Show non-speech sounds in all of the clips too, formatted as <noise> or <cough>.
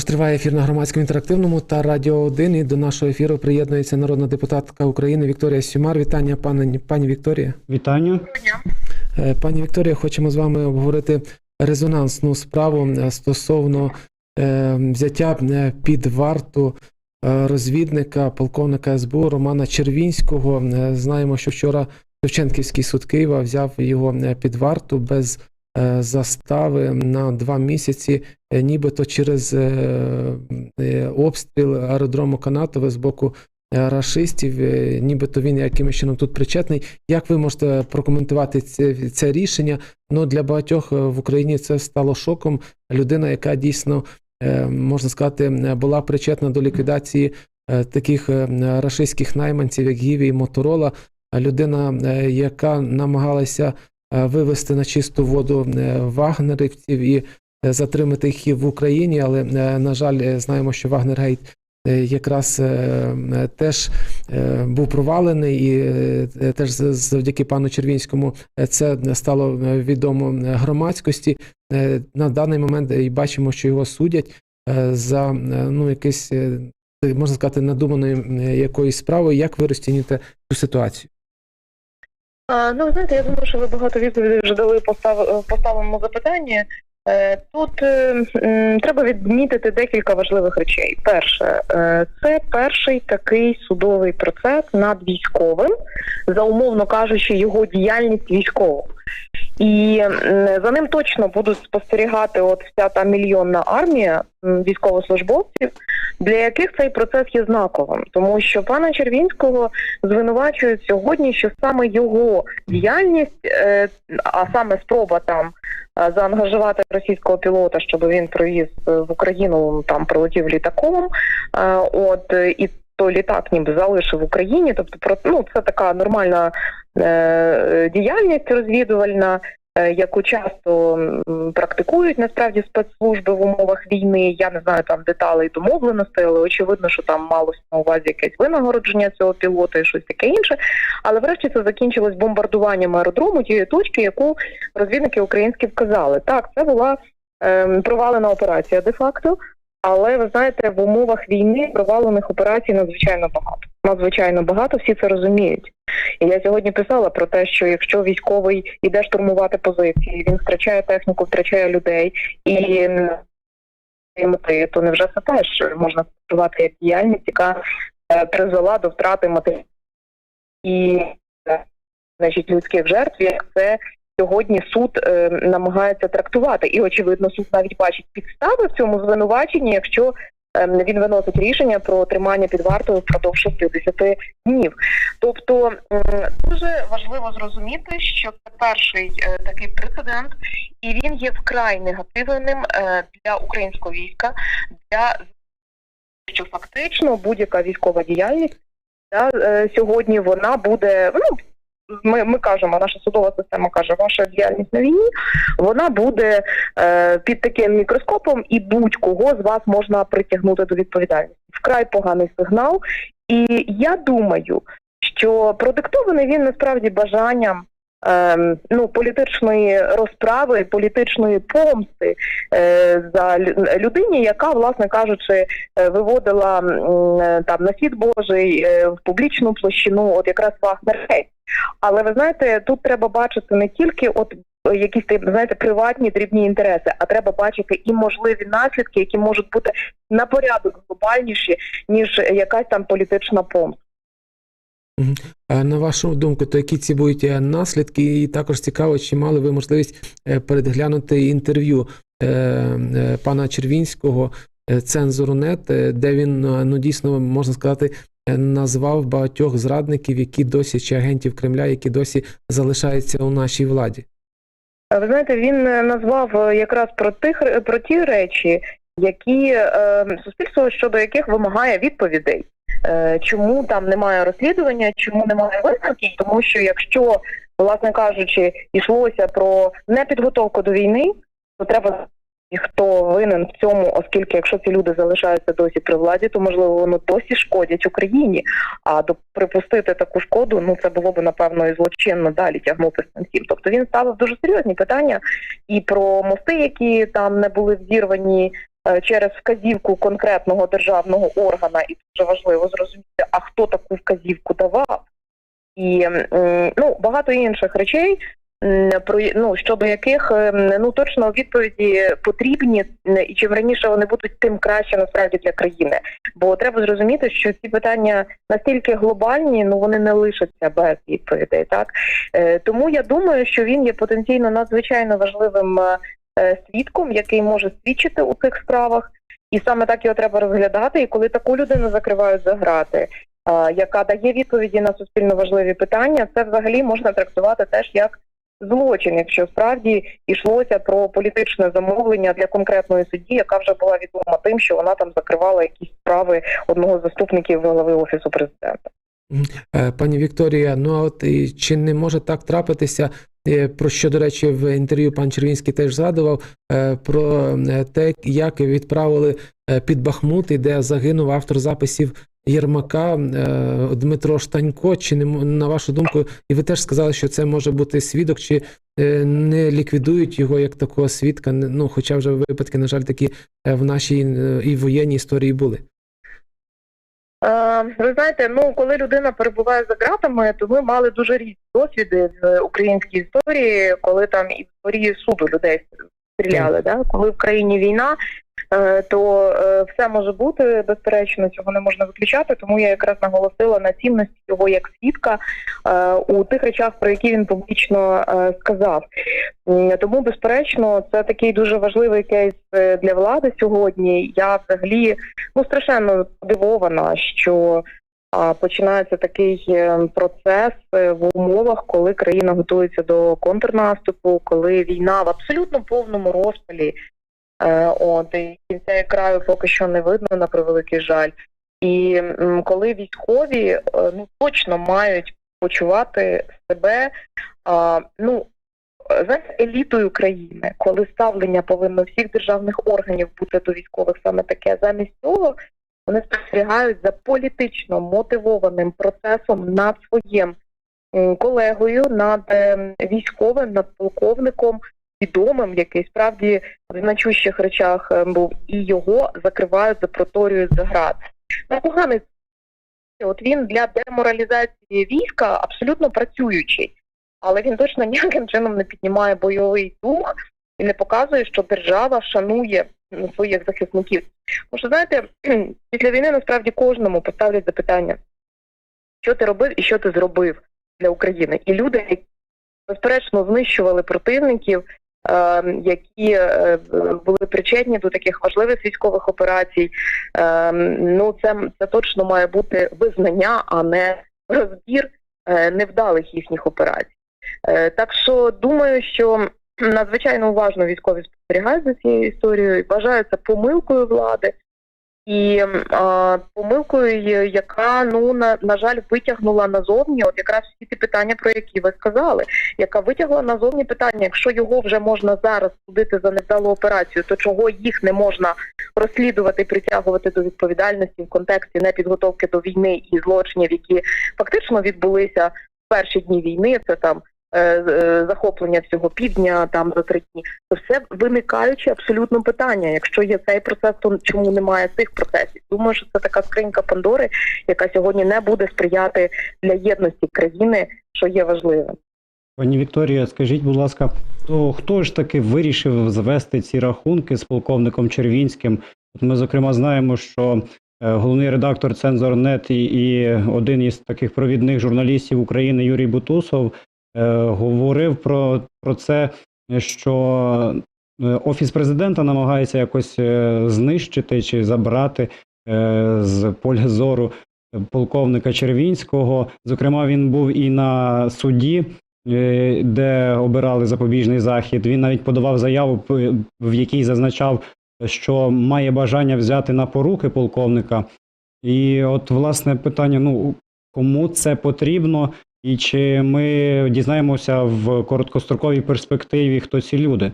Тож триває ефір на громадському інтерактивному та радіо 1. І до нашого ефіру приєднується народна депутатка України Вікторія Сюмар. Вітання, пані, пані Вікторія. Вітання. Е, Пані Вікторія, хочемо з вами обговорити резонансну справу е, стосовно е, взяття під варту розвідника полковника СБУ Романа Червінського. Знаємо, що вчора Шевченківський суд Києва взяв його під варту без застави на два місяці, е, нібито через е, е, обстріл аеродрому Канатове з боку е, рашистів, е, нібито він якимось чином тут причетний. Як ви можете прокоментувати це, це рішення? Ну для багатьох е, в Україні це стало шоком. Людина, яка дійсно е, можна сказати, е, була причетна до ліквідації е, таких е, рашистських найманців, як Гіві і Моторола. Людина, е, яка намагалася е, вивести на чисту воду е, вагнерівців і е, затримати їх в Україні, але е, на жаль, е, знаємо, що Вагнергейт е, якраз е, е, теж е, був провалений, і е, е, теж завдяки пану Червінському е, це стало е, відомо е, громадськості. Е, На даний момент е, і бачимо, що його судять е, за е, ну якесь е, можна сказати надуманою е, якоюсь справою. Як ви розцінюєте цю ситуацію? Ну, ви знаєте, я думаю, що ви багато відповідей вже дали постав, поставленому запитанні. Е, Тут е, треба відмітити декілька важливих речей. Перше, е, це перший такий судовий процес над військовим, за умовно кажучи, його діяльність військову. І за ним точно будуть спостерігати от вся та мільйонна армія військовослужбовців, для яких цей процес є знаковим, тому що пана Червінського звинувачують сьогодні, що саме його діяльність, е, а саме спроба там е, заангажувати російського пілота, щоб він провіз е, в Україну, там прилетів літаком. От і той літак ніби залишив в Україні. Тобто, про ну це така нормальна діяльність розвідувальна. Е, Яку часто практикують насправді спецслужби в умовах війни, я не знаю там деталей домовленостей, але очевидно, що там малося на увазі якесь винагородження цього пілота і щось таке інше. Але врешті це закінчилось бомбардуванням аеродрому тієї точки, яку розвідники українські вказали. Так, це була ем, провалена операція де-факто. Але ви знаєте, в умовах війни провалених операцій надзвичайно багато. Надзвичайно багато, всі це розуміють. І я сьогодні писала про те, що якщо військовий іде штурмувати позиції, він втрачає техніку, втрачає людей і мети, то невже це теж можна спрацювати як діяльність, яка е, призвела до втрати матеріалів і е, значить людських жертв, як це сьогодні суд е, намагається трактувати. І очевидно, суд навіть бачить підстави в цьому звинуваченні, якщо він виносить рішення про тримання під вартою впродовж 60 днів. Тобто дуже важливо зрозуміти, що це перший е, такий прецедент, і він є вкрай негативним е, для українського війська, для що фактично будь-яка військова діяльність да, е, сьогодні вона буде. Ну ми, ми кажемо, наша судова система каже, ваша діяльність на війні, вона буде е, під таким мікроскопом, і будь-кого з вас можна притягнути до відповідальності. Вкрай поганий сигнал. І я думаю, що продиктований він насправді бажанням. ем, Ну, політичної розправи, політичної помсти е, за лю- людині, яка, власне кажучи, е, виводила е, там на світ Божий в публічну площину, от якраз Вагнер-Гейт. Але ви знаєте, тут треба бачити не тільки от е, якісь знаєте приватні дрібні інтереси, а треба бачити і можливі наслідки, які можуть бути на порядок глобальніші, ніж якась там політична помста. На вашу думку, то які ці будуть е, наслідки? І також цікаво, чи мали ви можливість е, переглянути інтерв'ю пана Червінського цензору НЕТ, де він ну дійсно можна сказати. Назвав багатьох зрадників, які досі чи агентів Кремля, які досі залишаються у нашій владі. Ви знаєте, він е, назвав е, якраз про тих про ті речі, які е, суспільство щодо яких вимагає відповідей. Е, чому там немає розслідування, чому немає висновків? Тому що якщо, власне кажучи, йшлося про непідготовку до війни, то треба і хто винен в цьому, оскільки якщо ці люди залишаються досі при владі, то можливо вони досі шкодять Україні. А до припустити таку шкоду, ну це було б напевно і злочинно далі тягнути з цим. Тобто він ставив дуже серйозні питання і про мости, які там не були взірвані, е, через вказівку конкретного державного органа, і дуже важливо зрозуміти, а хто таку вказівку давав, і ну багато інших речей. Про ну щодо яких ем, ну точно відповіді потрібні, і чим раніше вони будуть, тим краще насправді для країни. Бо треба зрозуміти, що ці питання настільки глобальні, ну вони не лишаться без відповідей. Так Е, тому я думаю, що він є потенційно надзвичайно важливим е, е, свідком, який може свідчити у цих справах, і саме так його треба розглядати. І коли таку людину закривають за грати, яка дає відповіді на суспільно важливі питання, це взагалі можна трактувати теж як. Злочин, якщо справді йшлося про політичне замовлення для конкретної судді, яка вже була відома тим, що вона там закривала якісь справи одного з заступників голови офісу президента. Е, Пані Вікторія, ну а от чи не може так трапитися, е, про що, до речі, в інтерв'ю пан Червінський теж згадував, е, про те, як відправили під Бахмут, і де загинув автор записів Єрмака Дмитро Штанько. Чи не на вашу думку, і ви теж сказали, що це може бути свідок, чи не ліквідують його як такого свідка? Ну, хоча вже випадки, на жаль, такі в нашій і воєнній історії були. Е, Ви знаєте, ну коли людина перебуває за ґратами, то ми мали дуже різні досвіди в українській історії, коли там і в дворі суду людей стріляли. Да? Коли в країні війна, е, то е, все може бути безперечно, цього не можна виключати. Тому я якраз наголосила на цінності його як свідка е, у тих речах, про які він публічно е, сказав. Тому, безперечно, це такий дуже важливий кейс е, для влади сьогодні. Я взагалі ну страшенно здивована, що починається такий е, процес е, в умовах, коли країна готується до контрнаступу, коли війна в абсолютно повному розпалі. Е, от і кінця краю поки що не видно на превеликий жаль. І коли військові е, ну точно мають почувати себе ну знаєте, елітою країни, коли ставлення повинно всіх державних органів бути до військових саме таке, замість цього вони спостерігають за політично мотивованим процесом над своїм колегою, над ем, військовим, над полковником, відомим, який справді в значущих речах ем, був, і його закривають, запроторюють за град. Ну, поганий от він для деморалізації війська абсолютно працюючий, але він точно ніяким чином не піднімає бойовий дух і не показує, що держава шанує своїх захисників. Тому що знаєте, <clears throat> після війни насправді кожному поставлять запитання, що ти робив і що ти зробив для України. І люди, які безперечно знищували противників, які е, були причетні до таких важливих військових операцій. Е, ну, це, це точно має бути визнання, а не розбір е, невдалих їхніх операцій. Е, так що думаю, що надзвичайно уважно військові спостерігають за цією історією, вважаються помилкою влади. І а, помилкою, яка ну на, на жаль витягнула назовні, от якраз всі ті питання, про які ви сказали, яка витягла назовні питання, якщо його вже можна зараз судити за невдалу операцію, то чого їх не можна розслідувати, притягувати до відповідальності в контексті непідготовки до війни і злочинів, які фактично відбулися в перші дні війни. Це там е, е, захоплення всього півдня там за три дні. То все виникаючі абсолютно питання. Якщо є цей процес, то чому немає цих процесів? Думаю, що це така скринька Пандори, яка сьогодні не буде сприяти для єдності країни, що є важливим. Пані Вікторія, скажіть, будь ласка, то хто ж таки вирішив завести ці рахунки з полковником Червінським? От ми, зокрема, знаємо, що е, головний редактор Цензорнет і, і один із таких провідних журналістів України Юрій Бутусов е, говорив про, про це, що е, офіс президента намагається якось е, знищити чи забрати е, з поля зору полковника Червінського. Зокрема, він був і на суді, е, де обирали запобіжний захід. Він навіть подавав заяву, в якій зазначав, що має бажання взяти на поруки полковника. І от власне питання: ну кому це потрібно, і чи ми дізнаємося в короткостроковій перспективі, хто ці люди?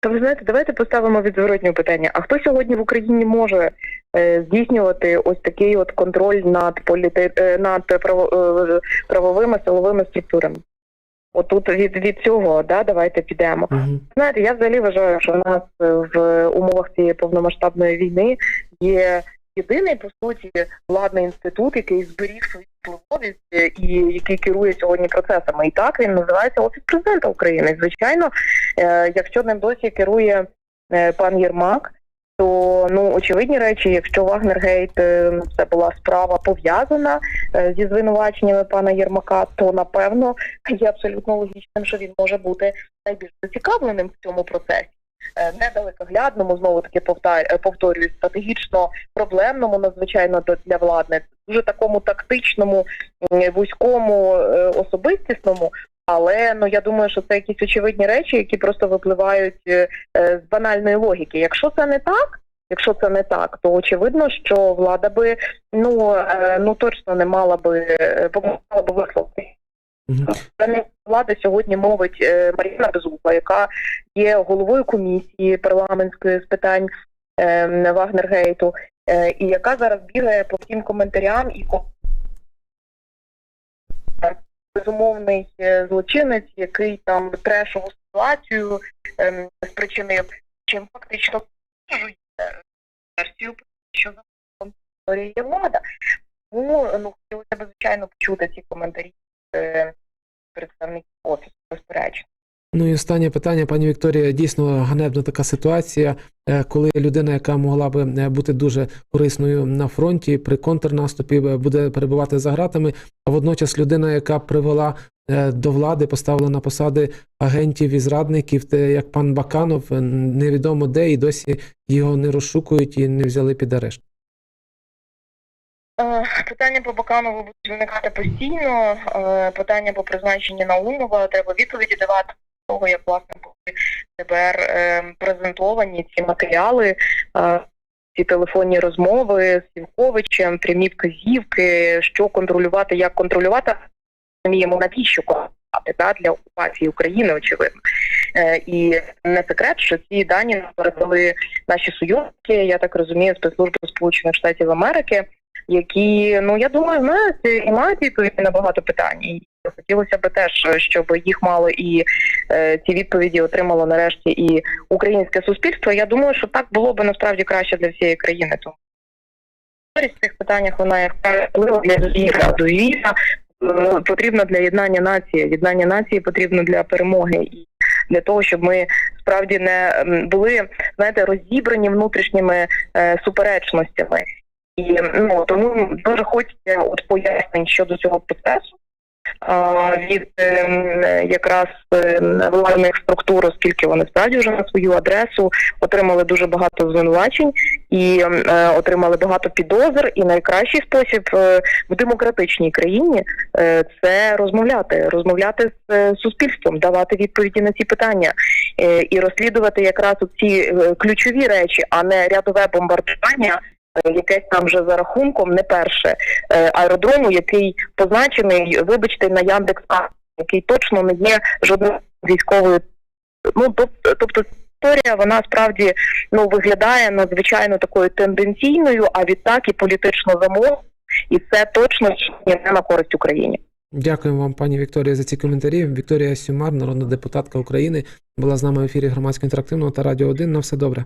То ви знаєте, давайте поставимо від зворотнього питання. А хто сьогодні в Україні може е, здійснювати ось такий от контроль над політи... е, над право... е, правовими силовими структурами? Отут від, від цього, да, давайте підемо. Мгм. Знаєте, я взагалі вважаю, що в нас е, в умовах цієї повномасштабної війни є єдиний по суті владний інститут, який зберіг свою впливовість е, і який керує сьогодні процесами. І так він називається Офіс президента України. Звичайно, е, якщо ним досі керує е, пан Єрмак. То ну очевидні речі, якщо Вагнергейт е, це була справа пов'язана зі звинуваченнями пана Єрмака, то напевно є абсолютно логічним, що він може бути найбільш зацікавленим в цьому процесі. Е, Недалекоглядному, знову таки е, повторюю, стратегічно проблемному, надзвичайно для владних, дуже такому тактичному, вузькому, е, особистісному. Але ну я думаю, що це якісь очевидні речі, які просто випливають е, з банальної логіки. Якщо це не так, якщо це не так, то очевидно, що влада би ну е, ну точно не мала би помогла би висловити. Пане влада сьогодні мовить е, Маріна Безугла, яка є головою комісії парламентської з питань е, Вагнергейту, е, і яка зараз бігає по всім коментарям і безумовний е, злочинець, який там трешову ситуацію е, спричинив, чим фактично підтверджує версію, що за є влада. Тому ну хотілося б звичайно почути ці коментарі. е, представників офісу, безперечно. Ну і останнє питання, пані Вікторія. Дійсно ганебна така ситуація, е, коли людина, яка могла би е, бути дуже корисною на фронті при контрнаступі, е, буде перебувати за ґратами, а водночас людина, яка привела до влади, поставила на посади агентів і зрадників, те, як пан Баканов, невідомо де, і досі його не розшукують і не взяли під арешт. Питання по Баканову будуть виникати постійно. Питання по призначенню Наумова треба відповіді давати того, як власне були ДБР е, презентовані ці матеріали, е, ці телефонні розмови з Сівковичем, прямі вказівки, що контролювати, як контролювати. Розуміємо, навіщо контролювати да, для окупації України, очевидно. Е, І не секрет, що ці дані нам передали наші союзники, я так розумію, спецслужби Сполучених Штатів Америки які, ну я думаю, знають і мають відповіді на багато питань. І хотілося б теж, щоб їх мало і е, ці відповіді отримало нарешті і українське суспільство. Я думаю, що так було б насправді краще для всієї країни. Тому в цих питаннях вона є важлива для довіра. Довіра е, потрібна для єднання нації. Єднання нації потрібно для перемоги і для того, щоб ми справді не були знаєте розібрані внутрішніми е, суперечностями. І ну тому дуже хочеться от пояснень щодо цього процесу від ем, якраз ем, владних структур, оскільки вони справді вже на свою адресу отримали дуже багато звинувачень і ем, е, отримали багато підозр. І найкращий спосіб е, в демократичній країні е, це розмовляти, розмовляти з суспільством, давати відповіді на ці питання і розслідувати якраз ці ключові речі, а не рядове бомбардування якесь там вже за рахунком, не перше е, аеродрому, який позначений, вибачте, на Яндекс, який точно не є жодною військовою. Ну тоб- тобто історія вона справді ну виглядає надзвичайно такою тенденційною, а відтак і політично замовлено, і це точно не на користь Україні. Дякуємо вам, пані Вікторія, за ці коментарі. Вікторія Сюмар, народна депутатка України, була з нами в ефірі громадського інтерактивного та радіо 1. На все добре.